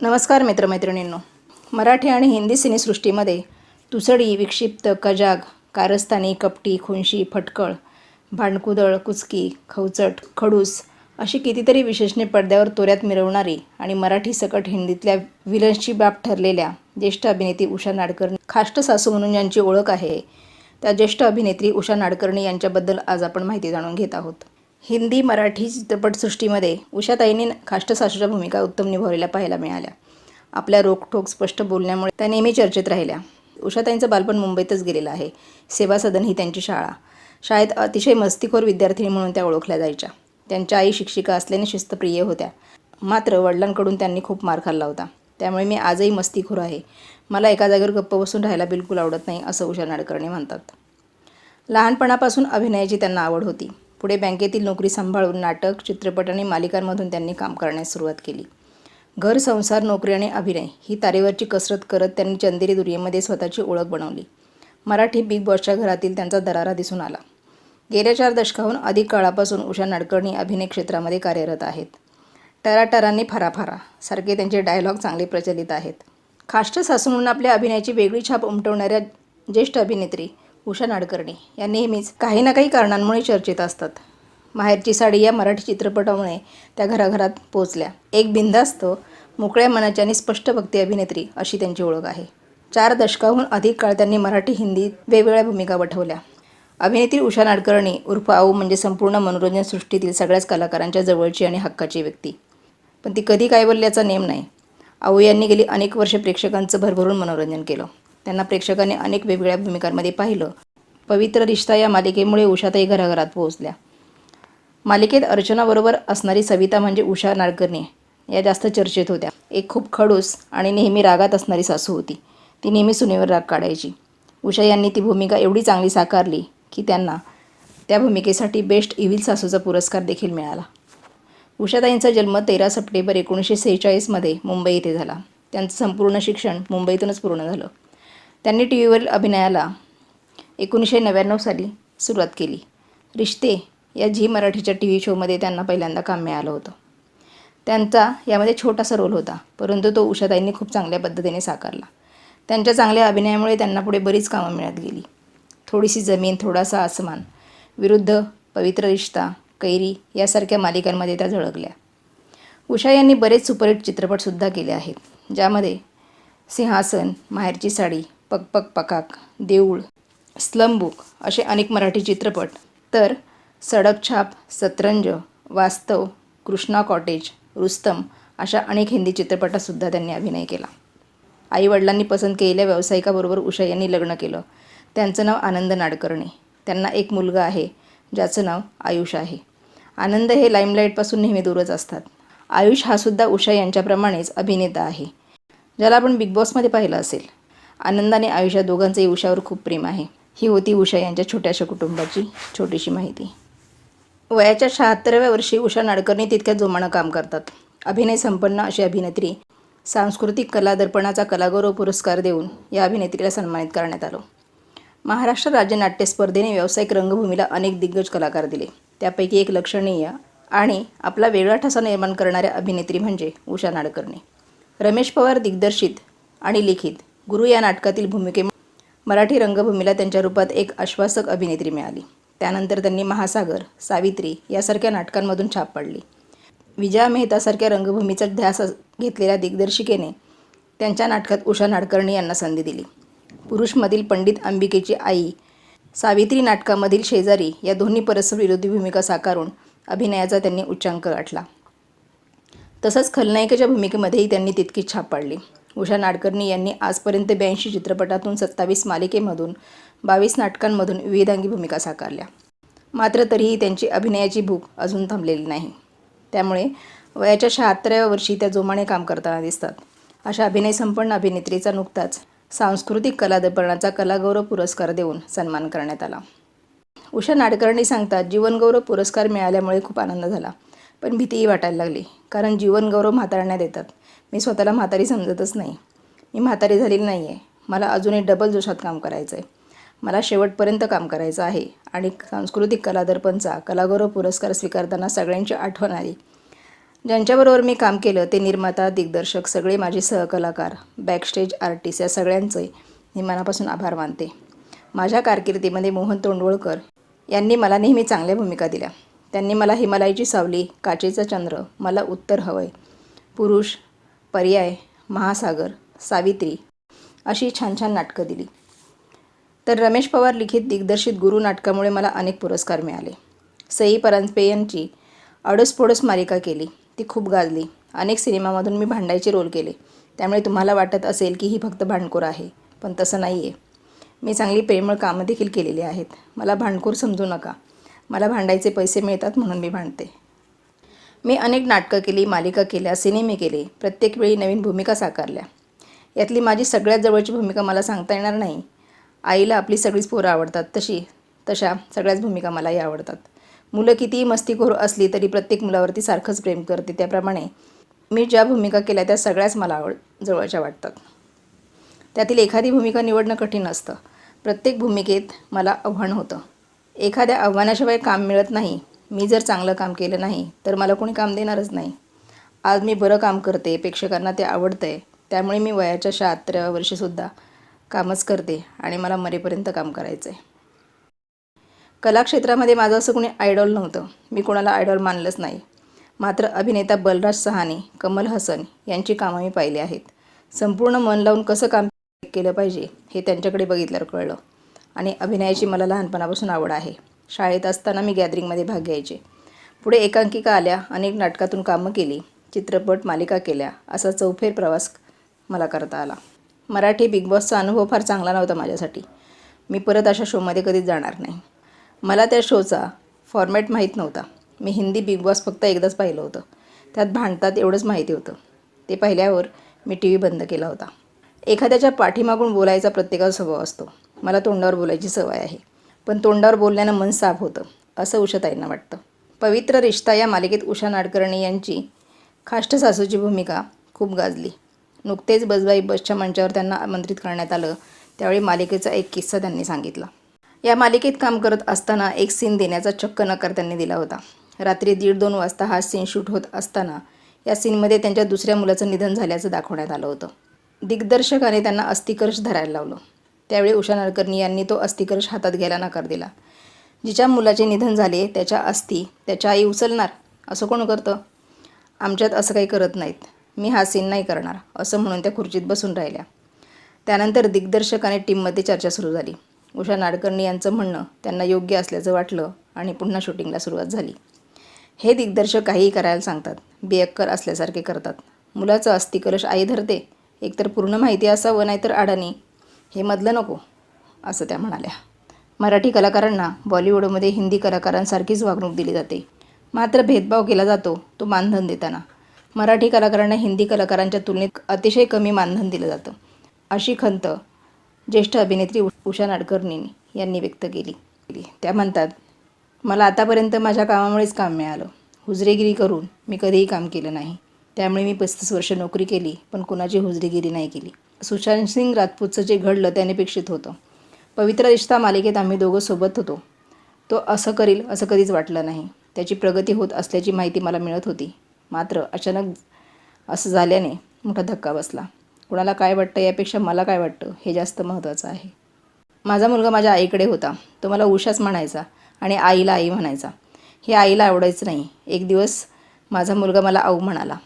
नमस्कार मित्रमैत्रिणींनो. मराठी आणि हिंदी सिनेसृष्टीमध्ये तुसडी विक्षिप्त कजाग कारस्थानी कपटी खुंशी फटकळ भांडकुदळ कुचकी खवचट खडूस अशी कितीतरी विशेषणे पडद्यावर तोऱ्यात मिरवणारी आणि मराठी सकट हिंदीतल्या विलन्सची बाब ठरलेल्या ज्येष्ठ अभिनेत्री उषा नाडकर्णी. खाष्ट सासू म्हणून ज्यांची ओळख आहे त्या ज्येष्ठ अभिनेत्री उषा नाडकर्णी यांच्याबद्दल आज आपण माहिती जाणून घेत आहोत. हिंदी मराठी चित्रपटसृष्टीमध्ये उषाताईंनी काष्टसासूच्या भूमिका उत्तम निभावलेल्या पाहायला मिळाल्या. आपल्या रोखठोक स्पष्ट बोलण्यामुळे त्या नेहमी चर्चेत राहिल्या. उषाताईंचं बालपण मुंबईतच गेलेलं आहे. सेवा सदन ही त्यांची शाळा. शाळेत अतिशय मस्तीखोर विद्यार्थिनी म्हणून त्या ओळखल्या जायच्या. त्यांच्या आई शिक्षिका असल्याने शिस्तप्रिय होत्या. मात्र वडिलांकडून त्यांनी खूप मार खाल्ला होता. त्यामुळे मी आजही मस्तीखोर आहे. मला एका जागेवर गप्प बसून राहायला बिलकुल आवडत नाही असं उषा नाडकर्णी म्हणतात. लहानपणापासून अभिनयाची त्यांना आवड होती. पुढे बँकेतील नोकरी सांभाळून नाटक चित्रपट आणि मालिकांमधून त्यांनी काम करण्यास सुरुवात केली. घर संसार नोकरी आणि अभिनय ही तारेवरची कसरत करत त्यांनी चंदेरी दुर्येमध्ये स्वतःची ओळख बनवली. मराठी बिग बॉसच्या घरातील त्यांचा दरारा दिसून आला. गेल्या चार दशकाहून अधिक काळापासून उषा नाडकर्णी अभिनय क्षेत्रामध्ये कार्यरत आहेत. टराटरांनी फराफारा सारखे त्यांचे डायलॉग चांगले प्रचलित आहेत. खाष्ट सासू म्हणून आपल्या अभिनयाची वेगळी छाप उमटवणाऱ्या ज्येष्ठ अभिनेत्री उषा नाडकर्णी या नेहमीच काही ना काही कारणांमुळे चर्चेत असतात. माहेरची साडी या मराठी चित्रपटामुळे त्या घराघरात पोचल्या. एक बिंदास्त मोकळ्या मनाची आणि स्पष्ट भक्ती अभिनेत्री अशी त्यांची ओळख आहे. चार दशकाहून अधिक काळ त्यांनी मराठी हिंदीत वेगवेगळ्या भूमिका वठवल्या अभिनेत्री उषा नाडकर्णी उर्फ आऊ म्हणजे संपूर्ण मनोरंजन सृष्टीतील सगळ्याच कलाकारांच्या जवळची आणि हक्काची व्यक्ती. पण ती कधी काय बोलल्याचा नेम नाही. आऊ यांनी गेली अनेक वर्षे प्रेक्षकांचं भरभरून मनोरंजन केलं. त्यांना प्रेक्षकांनी अनेक वेगवेगळ्या भूमिकांमध्ये पाहिलं. पवित्र रिश्ता या मालिकेमुळे उषाताई घराघरात पोहोचल्या. मालिकेत अर्चनाबरोबर असणारी सविता म्हणजे उषा नाडकर्णी या जास्त चर्चेत होत्या. एक खूप खडूस आणि नेहमी रागात असणारी सासू होती. ती नेहमी सुनेवर राग काढायची. उषा यांनी ती भूमिका एवढी चांगली साकारली की त्यांना त्या भूमिकेसाठी बेस्ट इव्हिल सासूचा पुरस्कार देखील मिळाला. उषाताईंचा जन्म तेरा सप्टेंबर एकोणीसशे सेहेचाळीसमध्ये मुंबई येथे झाला. त्यांचं संपूर्ण शिक्षण मुंबईतूनच पूर्ण झालं. त्यांनी टी व्हीवरील अभिनयाला एकोणीसशे नव्याण्णव साली सुरुवात केली. रिश्ते या झी मराठीच्या टी व्ही शोमध्ये त्यांना पहिल्यांदा काम मिळालं होतं. त्यांचा यामध्ये छोटासा रोल होता परंतु तो उषाताईंनी खूप चांगल्या पद्धतीने साकारला. त्यांच्या चांगल्या अभिनयामुळे त्यांना पुढे बरीच कामं मिळत गेली. थोडीशी जमीन थोडासा आसमान विरुद्ध पवित्र रिश्ता कैरी यासारख्या मालिकांमध्ये त्या झळकल्या. उषा यांनी बरेच सुपरहिट चित्रपटसुद्धा केले आहेत ज्यामध्ये सिंहासन माहेरची साडी पक पक पकाक देऊळ स्लम बुक असे अनेक मराठी चित्रपट. तर सडक छाप सतरंज वास्तव कृष्णा कॉटेज रुस्तम अशा अनेक हिंदी चित्रपटातसुद्धा त्यांनी अभिनय केला. आईवडिलांनी पसंत केलेल्या व्यावसायिकाबरोबर उषा यांनी लग्न केलं. त्यांचं नाव आनंद नाडकर्णी. त्यांना एक मुलगा आहे ज्याचं नाव आयुष आहे. आनंद हे लाईमलाईटपासून नेहमी दूरच असतात. आयुष हा सुद्धा उषा यांच्याप्रमाणेच अभिनेता आहे. ज्याला आपण बिग बॉसमध्ये पाहिलं असेल. आनंदाने आयुष्यात दोघांचंही उषावर खूप प्रेम आहे. ही होती उषा यांच्या छोट्याशा कुटुंबाची छोटीशी माहिती. वयाच्या शहात्तराव्या वर्षी उषा नाडकर्णी तितक्या जोमानं काम करतात. अभिनय संपन्न अशी अभिनेत्री सांस्कृतिक कला दर्पणाचा कलागौरव पुरस्कार देऊन या अभिनेत्रीला सन्मानित करण्यात आलं. महाराष्ट्र राज्य नाट्य स्पर्धेने व्यावसायिक रंगभूमीला अनेक दिग्गज कलाकार दिले. त्यापैकी एक लक्षणीय आणि आपला वेगळा ठसा निर्माण करणाऱ्या अभिनेत्री म्हणजे उषा नाडकर्णी. रमेश पवार दिग्दर्शित आणि लिखित. गुरु या नाटकातील भूमिके मराठी रंगभूमीला त्यांच्या रूपात एक आश्वासक अभिनेत्री मिळाली. त्यानंतर त्यांनी महासागर सावित्री यासारख्या नाटकांमधून छाप पाडली. विजया मेहतासारख्या रंगभूमीचा ध्यास घेतलेल्या दिग्दर्शिकेने त्यांच्या नाटकात उषा नाडकर्णी यांना संधी दिली. पुरुषमधील पंडित अंबिकेची आई सावित्री नाटकामधील शेजारी या दोन्ही परस्पर विरोधी भूमिका साकारून अभिनयाचा त्यांनी उच्चांक गाठला. तसंच खलनायिकेच्या भूमिकेमध्येही त्यांनी तितकीच छाप पाडली. उषा नाडकर्णी यांनी आजपर्यंत ब्याऐंशी चित्रपटातून सत्तावीस मालिकेमधून बावीस नाटकांमधून विविधांगी भूमिका साकारल्या. मात्र तरीही त्यांची अभिनयाची भूक अजून थांबलेली नाही. त्यामुळे वयाच्या शहात्तराव्या वर्षी त्या जोमाने काम करताना दिसतात. अशा अभिनय संपन्न अभिनेत्रीचा नुकताच सांस्कृतिक कलादर्पणाचा कलागौरव पुरस्कार देऊन सन्मान करण्यात आला. उषा नाडकर्णी सांगतात जीवनगौरव पुरस्कार मिळाल्यामुळे खूप आनंद झाला. पण भीतीही वाटायला लागली. कारण जीवनगौरव म्हातारण्यात येतात मी स्वतःला म्हातारी समजतच नाही. मी म्हातारी झालेली नाही आहे मला अजूनही डबल जोशात काम करायचं आहे मला शेवटपर्यंत काम करायचं आहे. आणि सांस्कृतिक कलादर्पणचा कलागौरव पुरस्कार स्वीकारताना सगळ्यांची आठवण आली. ज्यांच्याबरोबर मी काम केलं ते निर्माता दिग्दर्शक सगळे माझे सहकलाकार बॅकस्टेज आर्टिस्ट या सगळ्यांचे मी मनापासून आभार मानते. माझ्या कारकिर्दीमध्ये मोहन तोंडवळकर यांनी मला नेहमी चांगल्या भूमिका दिल्या. त्यांनी मला हिमालयाची सावली काचेचा चंद्र मला उत्तर हवंय. पुरुष पर्याय महासागर सावित्री अशी छान छान नाटकं दिली. तर रमेश पवार लिखित दिग्दर्शित गुरु नाटकामुळे मला अनेक पुरस्कार मिळाले. सई परांजपे यांची अडसपोडस मालिका केली ती खूप गाजली. अनेक सिनेमामधून मी भांडायचे रोल केले. त्यामुळे तुम्हाला वाटत असेल की ही फक्त भांडखोर आहे पण तसं नाही आहे मी चांगली प्रेमळ कामं देखील केलेली आहेत. मला भांडखोर समजू नका. मला भांडायचे पैसे मिळतात म्हणून मी भांडते. मी अनेक नाटकं केली मालिका केल्या सिनेमे केले प्रत्येक वेळी नवीन भूमिका साकारल्या. यातली माझी सगळ्यात जवळची भूमिका मला सांगता येणार नाही. आईला आपली सगळीच पोरं आवडतात तशी तशा सगळ्याच भूमिका मलाही आवडतात. मुलं कितीही मस्तीखोर असली तरी प्रत्येक मुलावरती सारखंच प्रेम करते. त्याप्रमाणे मी ज्या भूमिका केल्या त्या सगळ्याच मला आवड जवळच्या वाटतात. त्यातील एखादी भूमिका निवडणं कठीण असतं. प्रत्येक भूमिकेत मला आव्हान होतं. एखाद्या आव्हानाशिवाय काम मिळत नाही. मी जर चांगलं काम केलं नाही तर मला कोणी काम देणारच नाही. आज मी बरं काम करते प्रेक्षकांना ते आवडतं आहे त्यामुळे मी वयाच्या शहात्तराव्या वर्षीसुद्धा कामच करते आणि मला मरेपर्यंत काम करायचं आहे कलाक्षेत्रामध्ये माझं असं कोणी आयडॉल नव्हतं. मी कोणाला आयडॉल मानलंच नाही. मात्र अभिनेता बलराज सहानी कमल हसन यांची कामं मी पाहिली आहेत. संपूर्ण मन लावून कसं काम केलं पाहिजे हे त्यांच्याकडे बघितल्यावर कळलं. आणि अभिनयाची मला लहानपणापासून आवड आहे. शाळेत असताना मी गॅदरिंगमध्ये भाग घ्यायचे. पुढे एकांकिका आल्या अनेक नाटकातून कामं केली चित्रपट मालिका केल्या असा चौफेर प्रवास मला करता आला. मराठी बिग बॉसचा अनुभव फार चांगला नव्हता माझ्यासाठी. मी परत अशा शोमध्ये कधीच जाणार नाही. मला त्या शोचा फॉर्मॅट माहीत नव्हता. मी हिंदी बिग बॉस फक्त एकदाच पाहिलं होतं. त्यात भांडतात एवढंच माहिती होतं. ते पाहिल्यावर मी टी व्ही बंद केला होता. एखाद्याच्या पाठीमागून बोलायचा प्रत्येकाचा स्वभाव असतो. मला तोंडावर बोलायची सवय आहे. पण तोंडावर बोलल्यानं मन साफ होतं असं उषाताईंना वाटतं. पवित्र रिश्ता या मालिकेत उषा नाडकर्णी यांची खाष्ट सासूची भूमिका खूप गाजली. नुकतेच बजबाई बसच्या मंचावर त्यांना आमंत्रित करण्यात आलं त्यावेळी मालिकेचा एक किस्सा त्यांनी सांगितला. या मालिकेत काम करत असताना एक सीन देण्याचा चक्क नकार त्यांनी दिला होता. रात्री दीड दोन वाजता हा सीन शूट होत असताना या सीनमध्ये त्यांच्या दुसऱ्या मुलाचं निधन झाल्याचं दाखवण्यात आलं होतं. दिग्दर्शकाने त्यांना अस्थिकर्ष धरायला लावलं. त्यावेळी उषा नाडकर्णी यांनी तो अस्थिकर्ष हातात घ्यायला नकार दिला. जिच्या मुलाचे निधन झाले त्याच्या अस्थि त्याच्या आई उचलणार असं कोण करतं? आमच्यात असं काही करत नाहीत. मी हा सीन नाही करणार असं म्हणून त्या खुर्चीत बसून राहिल्या. त्यानंतर दिग्दर्शकाने टीममध्ये चर्चा सुरू झाली. उषा नाडकर्णी यांचं म्हणणं त्यांना योग्य असल्याचं वाटलं आणि पुन्हा शूटिंगला सुरुवात झाली. हे दिग्दर्शक काहीही करायला सांगतात बेअक्कर असल्यासारखे करतात. मुलाचं अस्थिकलश आई धरते एकतर पूर्ण माहिती असावं नाहीतर अडाणी हे मधलं नको असं त्या म्हणाल्या. मराठी कलाकारांना बॉलिवूडमध्ये हिंदी कलाकारांसारखीच वागणूक दिली जाते. मात्र भेदभाव केला जातो तो मानधन देताना. मराठी कलाकारांना हिंदी कलाकारांच्या तुलनेत अतिशय कमी मानधन दिलं जातं अशी खंत ज्येष्ठ अभिनेत्री उषा नाडकर्णी यांनी व्यक्त केली. त्या म्हणतात मला आतापर्यंत माझ्या कामामुळेच काम मिळालं. हुजरेगिरी करून मी कधीही काम केलं नाही. त्यामुळे मी पस्तीस वर्ष नोकरी केली पण कुणाची हुजरेगिरी नाही केली. सुशांत सिंग राजपूतचं जे घडलं त्याने अपेक्षित होतं. पवित्र रिश्ता मालिकेत आम्ही दोघं सोबत होतो. तो असं करील असं कधीच वाटलं नाही. त्याची प्रगती होत असल्याची माहिती मला मिळत होती. मात्र अचानक असं झाल्याने मोठा धक्का बसला. कुणाला काय वाटतं यापेक्षा मला काय वाटतं हे जास्त महत्त्वाचं आहे. माझा मुलगा माझ्या आईकडे होता. तो मला उषाच म्हणायचा आणि आईला आई म्हणायचा. हे आईला आवडायचं नाही. एक दिवस माझा मुलगा मला आऊ म्हणाला.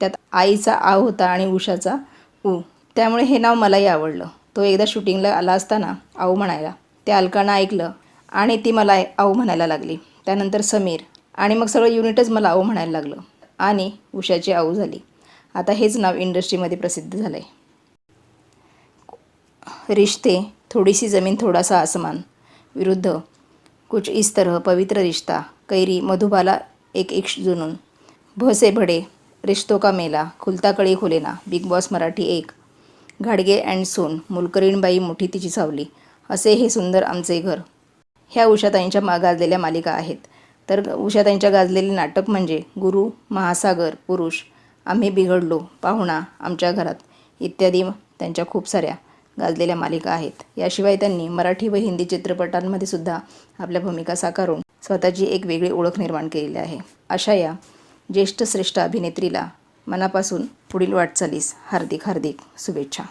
त्यात आईचा आ होता आणि उषाचा ऊ. त्यामुळे हे नाव मलाही आवडलं. तो एकदा शूटिंगला आला असताना आऊ म्हणायला ते अलकानं ऐकलं आणि ती मला आऊ म्हणायला लागली. त्यानंतर समीर आणि मग सगळं युनिटच मला आऊ म्हणायला लागलं आणि उषाची आऊ झाली. आता हेच नाव इंडस्ट्रीमध्ये प्रसिद्ध झालं आहे रिश्ते थोडीशी ज़मीन थोडासा आसमान. विरुद्ध कुछ इस तरह पवित्र रिश्ता. कैरी मधुबाला एक इश्क जुनून. भसे भडे रिश्तो का मेला खुलता कळी खुलेना बिग बॉस मराठी एक. घाडगे अँड सोन मुलकरीणबाई मोठी तिची सावली. असे हे सुंदर आमचे घर. ह्या उषाताईंच्या मा गाजलेल्या मालिका आहेत. तर उषाताईंच्या गाजलेले नाटक म्हणजे गुरु महासागर पुरुष. आम्ही बिघडलो पाहुणा आमच्या घरात. इत्यादी त्यांच्या खूप साऱ्या गाजलेल्या मालिका आहेत. याशिवाय त्यांनी मराठी व हिंदी चित्रपटांमध्ये सुद्धा आपल्या भूमिका साकारून स्वतःची एक वेगळी ओळख निर्माण केलेली आहे. अशा या ज्येष्ठ श्रेष्ठ अभिनेत्रीला मनापासून पुढील वाटचालीस हार्दिक हार्दिक शुभेच्छा.